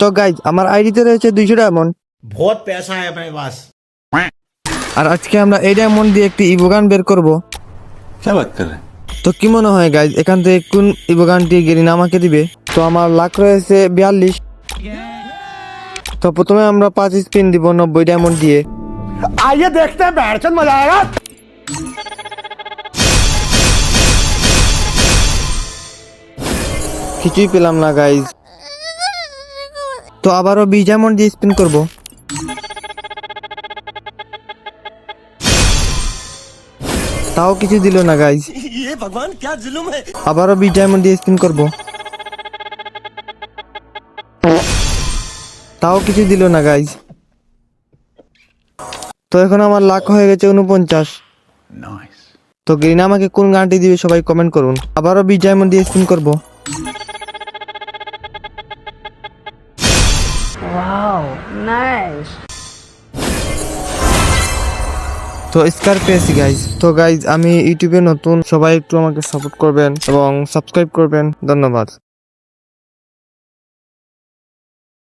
তো গাইজ আমার আইডিতে রয়েছে দুইশো ডায়মন্ড बहुत पैसा है अपने पास আর আজকে আমরা এই ডায়মন্ড দিয়ে একটি ইবোগান বের করব क्या बात कर रहे हैं তো কি মনে হয় গাইজ এখান থেকে কোন ইবোগানটি গেরিনা আমাকে দিবে তো আমার লাখ রয়েছে বিয়াল্লিশ তো প্রথমে আমরা পাঁচ স্পিন দিব নব্বই ডায়মন্ড দিয়ে आइए देखते हैं बैठ मजा आएगा কিছুই পেলাম না গাইজ তো আবারও বিজামন দিয়ে স্পিন করব। তাও কিছু দিল না গাইজ আবারও বিজামন দিয়ে স্পিন করব। তাও কিছু দিল না গাইজ তো এখন আমার লাখ হয়ে গেছে উনপঞ্চাশ তো গ্রিনা আমাকে কোন গানটি দিবে সবাই কমেন্ট করুন। আবারও বিজামন দিয়ে স্পিন করব। Nice. তো স্কার পেয়েছি গাইজ তো গাইজ আমি ইউটিউবে নতুন, সবাই একটু আমাকে সাপোর্ট করবেন এবং সাবস্ক্রাইব করবেন। ধন্যবাদ।